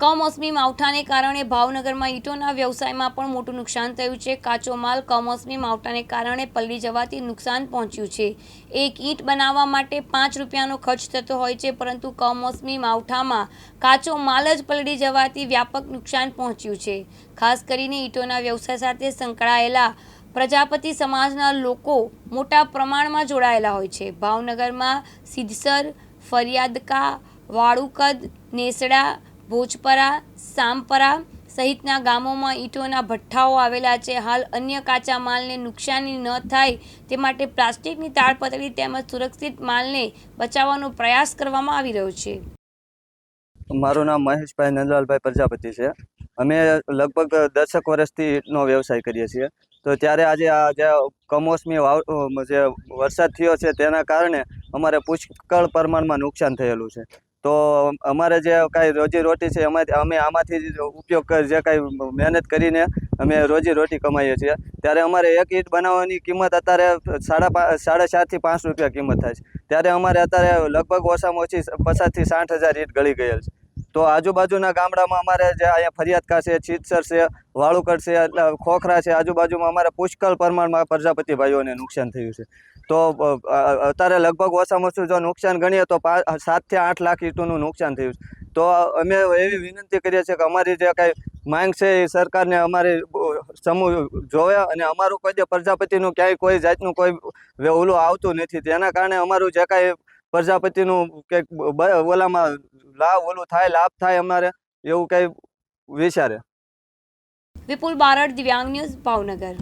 કમોસમી માવઠાને કારણે ભાવનગરમાં ઈંટોના વ્યવસાયમાં પણ મોટું નુકસાન થયું છે. કાચો માલ કમોસમી માવઠાને કારણે પલળી જવાથી નુકસાન પહોંચ્યું છે. એક ઈંટ બનાવવા માટે પાંચ રૂપિયાનો ખર્ચ થતો હોય છે, પરંતુ કમોસમી માવઠામાં કાચો માલ જ પલળી જવાથી વ્યાપક નુકસાન પહોંચ્યું છે. ખાસ કરીને ઈંટોના વ્યવસાય સાથે સંકળાયેલા પ્રજાપતિ સમાજના લોકો મોટા પ્રમાણમાં જોડાયેલા હોય છે. ભાવનગરમાં સિદ્ધસર, ફરિયાદકા, વાળુકદ, નેસડા ભોજપરા, સામપરા સહિતના ગામોમાં ઈંટોના ભઠ્ઠાઓ આવેલા છે. હાલ અન્ય કાચા માલને નુકસાની ન થાય તે માટે પ્લાસ્ટિકની તાડપત્રી તેમજ સુરક્ષિત માલને બચાવવાનો પ્રયાસ કરવામાં આવી રહ્યો છે. મારું નામ મહેશભાઈ નંદલાલભાઈ પ્રજાપતિ છે. અમે લગભગ દસક વર્ષથી ઈંટનો વ્યવસાય કરીએ છીએ. તો ત્યારે આજે આ જે કમોસમી વાવ જે વરસાદ થયો છે તેના કારણે અમારે પુષ્કળ પ્રમાણમાં નુકસાન થયેલું છે. તો અમારે જે કાંઈ રોજીરોટી છે એમાંથી અમે આમાંથી ઉપયોગ કરી, જે કાંઈ મહેનત કરીને અમે રોજીરોટી કમાઈએ છીએ. ત્યારે અમારે એક ઈંટ બનાવવાની કિંમત અત્યારે સાડા પાંચ સાડા ચારથી પાંચ રૂપિયા કિંમત થાય છે. ત્યારે અમારે અત્યારે લગભગ ઓછામાં ઓછી પચાસથી સાઠ હજાર ઈંટ ગળી ગયેલ છે. તો આજુબાજુના ગામડામાં અમારે જે અહીંયા ફરિયાદકા છે છીતસર છે વાળુકડ છે ખોખરા છે, આજુબાજુમાં અમારે પુષ્કળ પ્રમાણમાં પ્રજાપતિ ભાઈઓને નુકસાન થયું છે. તો અત્યારે લગભગ ઓછામાં ઓછું જો નુકસાન ગણીએ તો સાતથી આઠ લાખ ઈંટોનું નુકસાન થયું છે. તો અમે એવી વિનંતી કરીએ છીએ કે અમારી જે કાંઈ માંગ છે એ સરકારને અમારી સમૂહ જોવે અને અમારું કોઈ જે પ્રજાપતિનું ક્યાંય કોઈ જાતનું કોઈ ઓલું આવતું નથી. તેના કારણે અમારું જે કાંઈ પ્રજાપતિનું કંઈક ઓલામાં લાભ, ઓલું થાય, લાભ થાય અમારે, એવું કંઈ વિચારે. વિપુલ બારડ, દિવ્યાંગ ન્યૂઝ ભાવનગર.